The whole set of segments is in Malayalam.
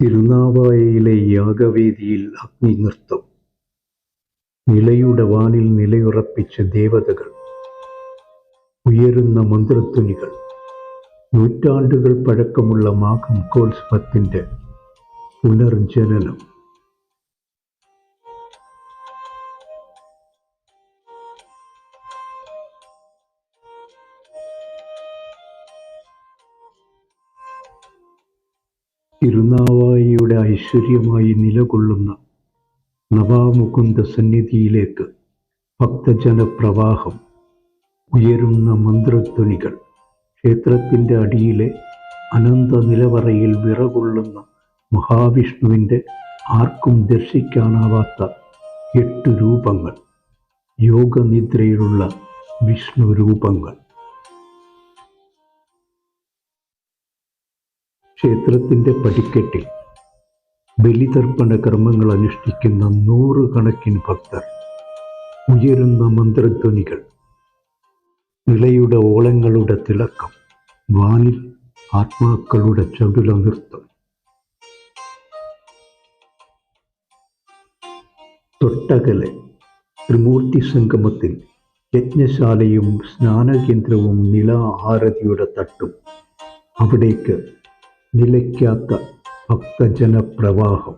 തിരുനാവായയിലെ യാഗവേദിയിൽ അഗ്നിനൃത്തം. നിലയുടെ വാനിൽ നിലയുറപ്പിച്ച ദേവതകൾ. ഉയരുന്ന മന്ത്രത്തുണികൾ നൂറ്റാണ്ടുകൾ പഴക്കമുള്ള മാഘം മാഘംകോത്സവത്തിന്റെ പുനർജനനം. തിരുനാവായിയുടെ ഐശ്വര്യമായി നിലകൊള്ളുന്ന നവാമുകുന്ദ സന്നിധിയിലേക്ക് ഭക്തജനപ്രവാഹം ഉയരുന്ന മന്ത്രധ്വനികൾ ക്ഷേത്രത്തിന്റെ അടിയിലെ അനന്ത നിലവറയിൽ വിറകൊള്ളുന്ന മഹാവിഷ്ണുവിന്റെ ആർക്കും ദർശിക്കാനാവാത്ത എട്ട് രൂപങ്ങൾ യോഗനിദ്രയിലുള്ള വിഷ്ണു രൂപങ്ങൾ. ക്ഷേത്രത്തിന്റെ പടിക്കെട്ടിൽ ബലിതർപ്പണ കർമ്മങ്ങൾ അനുഷ്ഠിക്കുന്ന നൂറുകണക്കിന് ഭക്തർ ഉയരുന്ന മന്ത്രധ്വനികൾ നിലയുടെ ഓളങ്ങളുടെ തിളക്കം വാനിൽ ആത്മാക്കളുടെ ചടുല നൃത്തം. തൊട്ടകലെ ത്രിമൂർത്തി സംഗമത്തിൽ യജ്ഞശാലയും സ്നാനകേന്ദ്രവും ആരതിയുടെ തട്ടും അവിടേക്ക് നിലയ്ക്കാത്ത ഭക്തജനപ്രവാഹം.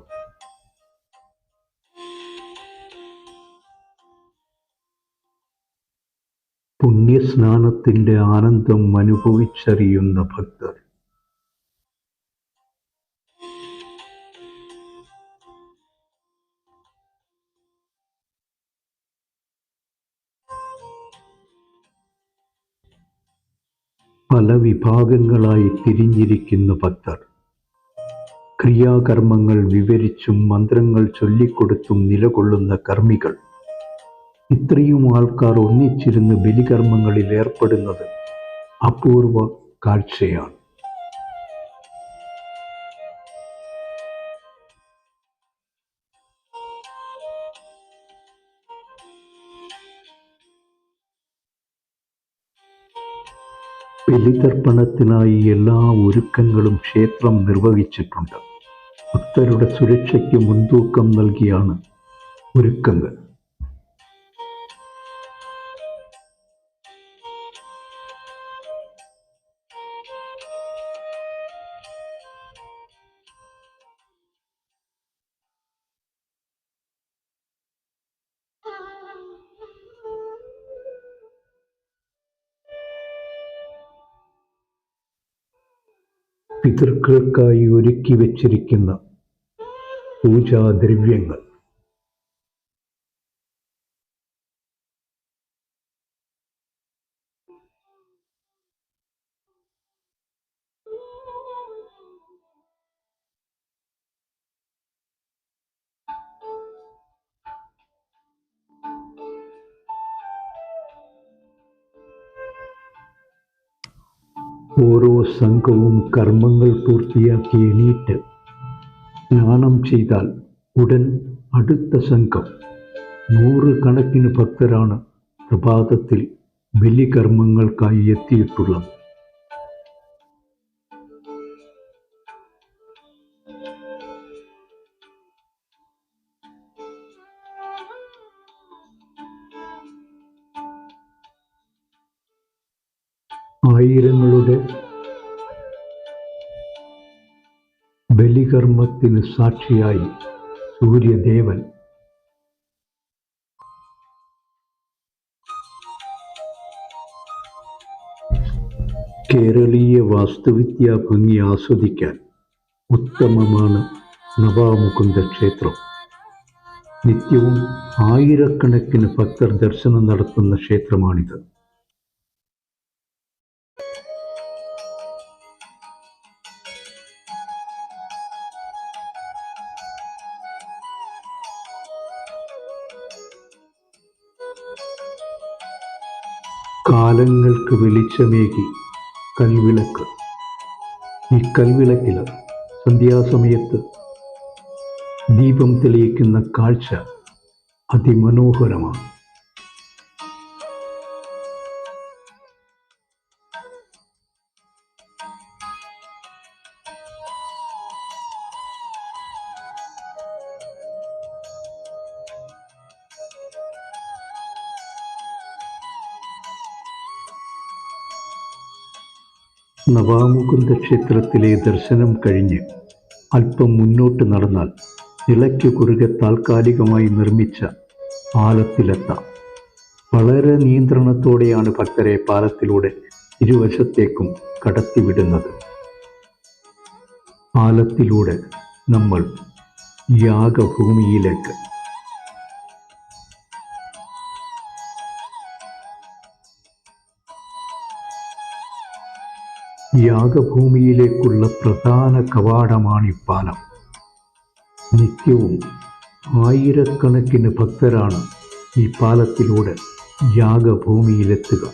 പുണ്യസ്നാനത്തിന്റെ ആനന്ദം അനുഭവിച്ചറിയുന്ന ഭക്തർ പല വിഭാഗങ്ങളായി തിരിഞ്ഞിരിക്കുന്ന ഭക്തർ. ക്രിയാകർമ്മങ്ങൾ വിവരിച്ചും മന്ത്രങ്ങൾ ചൊല്ലിക്കൊടുത്തും നിലകൊള്ളുന്ന കർമ്മികൾ. ഇത്രയും ആൾക്കാർ ഒന്നിച്ചിരുന്ന് ബലികർമ്മങ്ങളിൽ ഏർപ്പെടുന്നത് അപൂർവ കാഴ്ചയാണ്. ബലിതർപ്പണത്തിനായി എല്ലാ ഒരുക്കങ്ങളും ക്ഷേത്രം നിർവഹിച്ചിട്ടുണ്ട്. ഭക്തരുടെ സുരക്ഷയ്ക്ക് മുൻതൂക്കം നൽകിയാണ് ഒരുക്കങ്ങൾ. പിതൃക്കൾക്കായി ഒരുക്കി വച്ചിരിക്കുന്ന പൂജാദ്രവ്യങ്ങൾ. ഓരോ സംഘവും കർമ്മങ്ങൾ പൂർത്തിയാക്കി എണീറ്റ് സ്നാനം ചെയ്താൽ ഉടൻ അടുത്ത സംഘം. നൂറുകണക്കിന് ഭക്തരാണ് പ്രഭാതത്തിൽ ബലികർമ്മങ്ങൾക്കായി എത്തിയിട്ടുള്ളത്. ബലികർമ്മത്തിന് സാക്ഷിയായി സൂര്യദേവൻ. കേരളീയ വാസ്തുവിദ്യാ ഭംഗി ആസ്വദിക്കാൻ ഉത്തമമാണ് നവാമുകുന്ദ ക്ഷേത്രം. നിത്യവും ആയിരക്കണക്കിന് ഭക്തർ ദർശനം നടത്തുന്ന ക്ഷേത്രമാണിത്. കാലങ്ങൾക്ക് വെളിച്ചമേകി കൽവിളക്ക്. ഈ കൽവിളക്കിൽ സന്ധ്യാസമയത്ത് ദീപം തെളിയിക്കുന്ന കാഴ്ച അതിമനോഹരമാണ്. നവാമുകുന്ദ ക്ഷേത്രത്തിലെ ദർശനം കഴിഞ്ഞ് അല്പം മുന്നോട്ട് നടന്നാൽ നിളയ്ക്കു കുറുകെ താൽക്കാലികമായി നിർമ്മിച്ച പാലത്തിലെത്താം. വളരെ നിയന്ത്രണത്തോടെയാണ് ഭക്തരെ പാലത്തിലൂടെ ഇരുവശത്തേക്കും കടത്തിവിടുന്നത്. പാലത്തിലൂടെ നമ്മൾ യാഗഭൂമിയിലേക്ക് യാഗഭൂമിയിലേക്കുള്ള പ്രധാന കവാടമാണ് ഈ പാലം. നിത്യവും ആയിരക്കണക്കിന് ഭക്തരാണ് ഈ പാലത്തിലൂടെ യാഗഭൂമിയിലെത്തുക.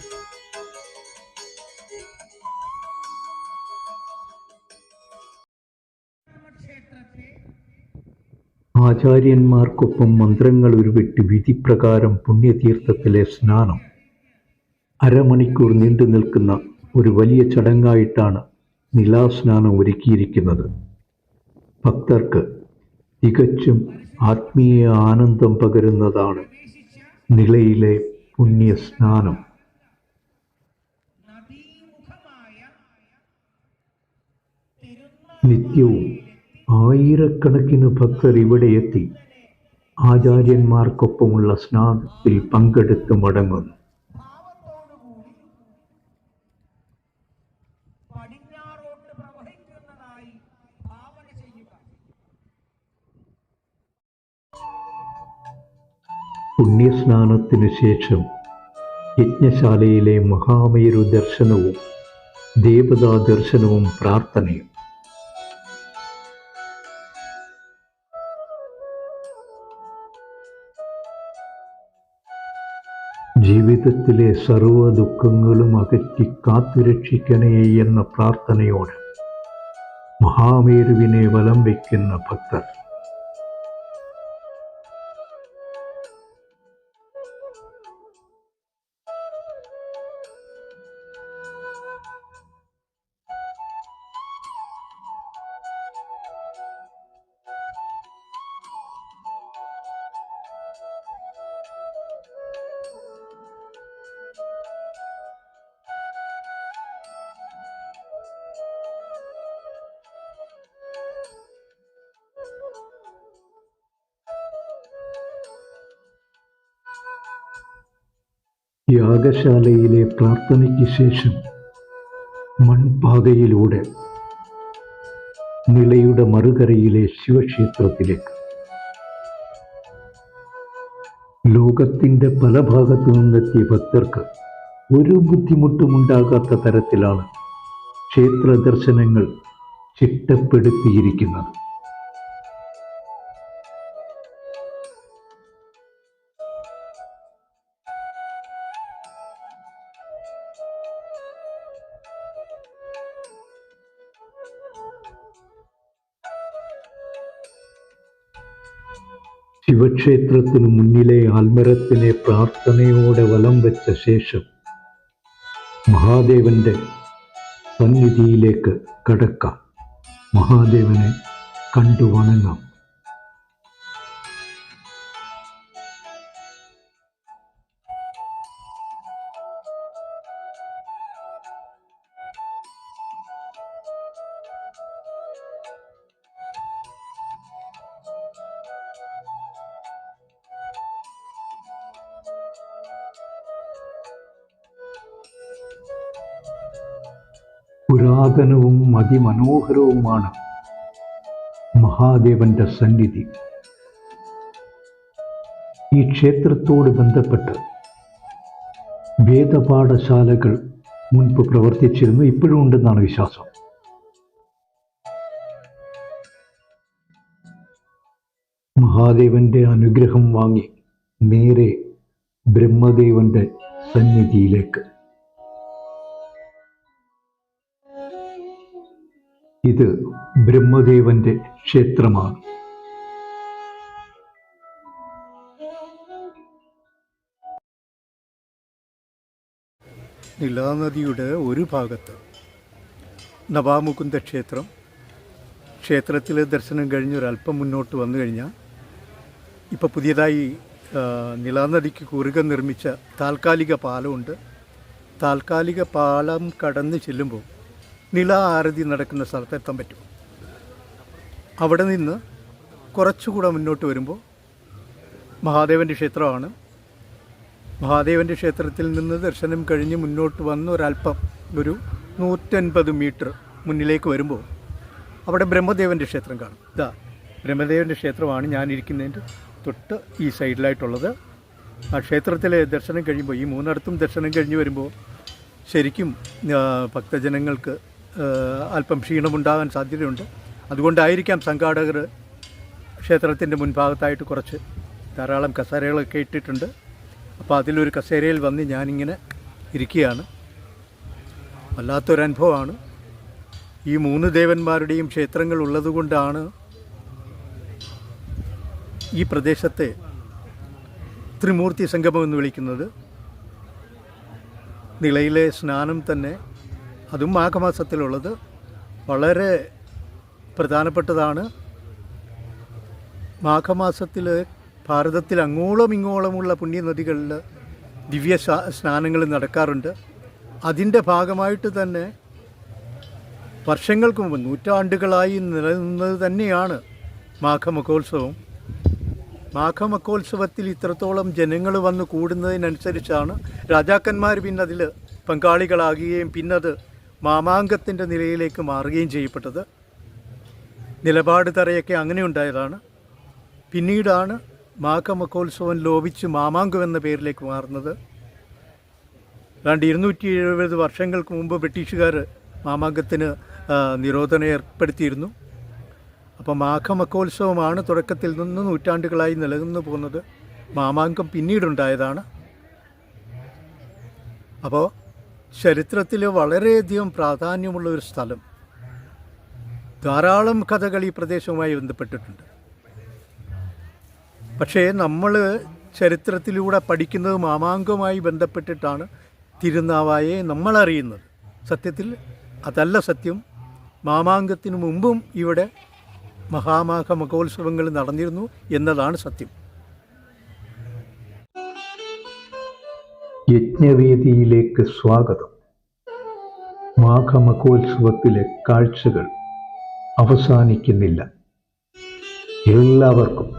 ആചാര്യന്മാർക്കൊപ്പം മന്ത്രങ്ങൾ ഉരുവിട്ട് വിധിപ്രകാരം പുണ്യതീർത്ഥത്തിലെ സ്നാനം. അരമണിക്കൂർ നീണ്ടു നിൽക്കുന്ന ഒരു വലിയ ചടങ്ങായിട്ടാണ് നിലാസ്നാനം ഒരുക്കിയിരിക്കുന്നത്. ഭക്തർക്ക് തികച്ചും ആത്മീയ ആനന്ദം പകരുന്നതാണ് നിലയിലെ പുണ്യസ്നാനം. നിത്യവും ആയിരക്കണക്കിന് ഭക്തർ ഇവിടെ എത്തി ആചാര്യന്മാർക്കൊപ്പമുള്ള സ്നാനത്തിൽ പങ്കെടുത്ത് മടങ്ങുന്നു. പുണ്യസ്നാനത്തിനു ശേഷം യജ്ഞശാലയിലെ മഹാമേരു ദർശനവും ദേവതാ ദർശനവും പ്രാർത്ഥനയും. ജീവിതത്തിലെ സർവ ദുഃഖങ്ങളും അകറ്റി കാത്തുരക്ഷിക്കണേ എന്ന പ്രാർത്ഥനയോടെ മഹാമേരുവിനെ വലം വയ്ക്കുന്ന ഭക്തർ യാഗശാലയിലെ പ്രാർത്ഥനയ്ക്ക് ശേഷം മൺപാതയിലൂടെ നിളയുടെ മറുകരയിലെ ശിവക്ഷേത്രത്തിലേക്ക്. ലോകത്തിന്റെ പല ഭാഗത്തു നിന്നെത്തിയ ഭക്തർക്ക് ഒരു ബുദ്ധിമുട്ടും ഉണ്ടാകാത്ത തരത്തിലാണ് ക്ഷേത്ര ദർശനങ്ങൾ ചിട്ടപ്പെടുത്തിയിരിക്കുന്നത്. ശിവക്ഷേത്രത്തിനു മുന്നിലെ ആൽമരത്തിനെ പ്രാർത്ഥനയോടെ വലം വെച്ച ശേഷം മഹാദേവന്റെ സന്നിധിയിലേക്ക് കടക്കാം. മഹാദേവനെ കണ്ടു വണങ്ങാം. പുരാതനവും അതിമനോഹരവുമാണ് മഹാദേവന്റെ സന്നിധി. ഈ ക്ഷേത്രത്തോട് ബന്ധപ്പെട്ട് വേദപാഠശാലകൾ മുൻപ് പ്രവർത്തിച്ചിരുന്നു ഇപ്പോഴും ഉണ്ടെന്നാണ് വിശ്വാസം. മഹാദേവന്റെ അനുഗ്രഹം വാങ്ങി നേരെ ബ്രഹ്മദേവന്റെ സന്നിധിയിലേക്ക്. ഇത് ബ്രഹ്മദേവന്റെ ക്ഷേത്രമാണ്. നിലാനദിയുടെ ഒരു ഭാഗത്ത് നവാമുകുന്ദ ക്ഷേത്രം ക്ഷേത്രത്തിലെ ദർശനം കഴിഞ്ഞ് ഒരല്പം മുന്നോട്ട് വന്നു കഴിഞ്ഞാൽ ഇപ്പോൾ പുതിയതായി നിലാനദിക്ക് കുറുകെ നിർമ്മിച്ച താൽക്കാലിക പാലമുണ്ട്. താൽക്കാലിക പാലം കടന്ന് ചെല്ലുമ്പോൾ നില ആരതി നടക്കുന്ന സ്ഥലത്തെത്താൻ പറ്റും. അവിടെ നിന്ന് കുറച്ചുകൂടെ മുന്നോട്ട് വരുമ്പോൾ മഹാദേവന്റെ ക്ഷേത്രമാണ്. മഹാദേവന്റെ ക്ഷേത്രത്തിൽ നിന്ന് ദർശനം കഴിഞ്ഞ് മുന്നോട്ട് വന്ന് ഒരല്പം ഒരു നൂറ്റൻപത് മീറ്റർ മുന്നിലേക്ക് വരുമ്പോൾ അവിടെ ബ്രഹ്മദേവന്റെ ക്ഷേത്രം കാണും. ഇതാ ബ്രഹ്മദേവന്റെ ക്ഷേത്രമാണ് ഞാനിരിക്കുന്നതിന്റെ തൊട്ട് ഈ സൈഡിലായിട്ടുള്ളത്. ആ ക്ഷേത്രത്തിലെ ദർശനം കഴിയുമ്പോൾ ഈ മൂന്നിടത്തും ദർശനം കഴിഞ്ഞ് വരുമ്പോൾ ശരിക്കും ഭക്തജനങ്ങൾക്ക് അല്പം ക്ഷീണമുണ്ടാകാൻ സാധ്യതയുണ്ട്. അതുകൊണ്ടായിരിക്കാം സംഘാടകർ ക്ഷേത്രത്തിന്റെ മുൻഭാഗത്തായിട്ട് കുറച്ച് ധാരാളം കസേരകളൊക്കെ ഇട്ടിട്ടുണ്ട്. അപ്പോൾ അതിലൊരു കസേരയിൽ വന്ന് ഞാനിങ്ങനെ ഇരിക്കുകയാണ്. വല്ലാത്തൊരനുഭവമാണ്. ഈ മൂന്ന് ദേവന്മാരുടെയും ക്ഷേത്രങ്ങൾ ഉള്ളതുകൊണ്ടാണ് ഈ പ്രദേശത്തെ ത്രിമൂർത്തി സംഗമം എന്ന് വിളിക്കുന്നത്. നിളയിലെ സ്നാനം തന്നെ അതും മാഘമാസത്തിലുള്ളത് വളരെ പ്രധാനപ്പെട്ടതാണ്. മാഘമാസത്തിൽ ഭാരതത്തിൽ അങ്ങോളം ഇങ്ങോളമുള്ള പുണ്യനദികളിൽ ദിവ്യ സ്നാനങ്ങൾ നടക്കാറുണ്ട്. അതിന്റെ ഭാഗമായിട്ട് തന്നെ വർഷങ്ങൾക്ക് മുമ്പ് നൂറ്റാണ്ടുകളായി നിലനിന്നത് തന്നെയാണ് മാഘമഹോത്സവം. മാഘമഹോത്സവത്തിൽ ഇത്രത്തോളം ജനങ്ങൾ വന്ന് കൂടുന്നതിനനുസരിച്ചാണ് രാജാക്കന്മാർ പിന്നെ അതിൽ പങ്കാളികളാകുകയും പിന്നത് മാമാങ്കത്തിന്റെ നിലയിലേക്ക് മാറുകയും ചെയ്യപ്പെട്ടത്. നിലപാട് തറയൊക്കെ അങ്ങനെ ഉണ്ടായതാണ്. പിന്നീടാണ് മാഘമഹോത്സവം ലോപിച്ച് മാമാങ്കം എന്ന പേരിലേക്ക് മാറുന്നത്. ഏതാണ്ട് ഇരുന്നൂറ്റി എഴുപത് വർഷങ്ങൾക്ക് മുമ്പ് ബ്രിട്ടീഷുകാർ മാമാങ്കത്തിന് നിരോധനം ഏർപ്പെടുത്തിയിരുന്നു. അപ്പോൾ മാഘമഹോത്സവമാണ് തുടക്കത്തിൽ നിന്ന് നൂറ്റാണ്ടുകളായി നിലനിന്നു പോകുന്നത്. മാമാങ്കം പിന്നീടുണ്ടായതാണ്. അപ്പോൾ ചരിത്രത്തിൽ വളരെയധികം പ്രാധാന്യമുള്ള ഒരു സ്ഥലം. ധാരാളം കഥകൾ ഈ പ്രദേശവുമായി ബന്ധപ്പെട്ടിട്ടുണ്ട്. പക്ഷേ നമ്മൾ ചരിത്രത്തിലൂടെ പഠിക്കുന്നത് മാമാങ്കവുമായി ബന്ധപ്പെട്ടിട്ടാണ് തിരുനാവായെ നമ്മളറിയുന്നത്. സത്യത്തിൽ അതല്ല സത്യം. മാമാങ്കത്തിന് മുമ്പും ഇവിടെ മഹാമാഘ മഹോത്സവങ്ങൾ നടന്നിരുന്നു എന്നതാണ് സത്യം. യജ്ഞവേദിയിലേക്ക് സ്വാഗതം. മാഘമകോത്സവത്തിലെ കാഴ്ചകൾ അവസാനിക്കുന്നില്ല. എല്ലാവർക്കും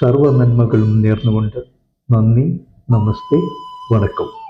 സർവമന്മകളും നേർന്നുകൊണ്ട് നന്ദി നമസ്തേ വണക്കം.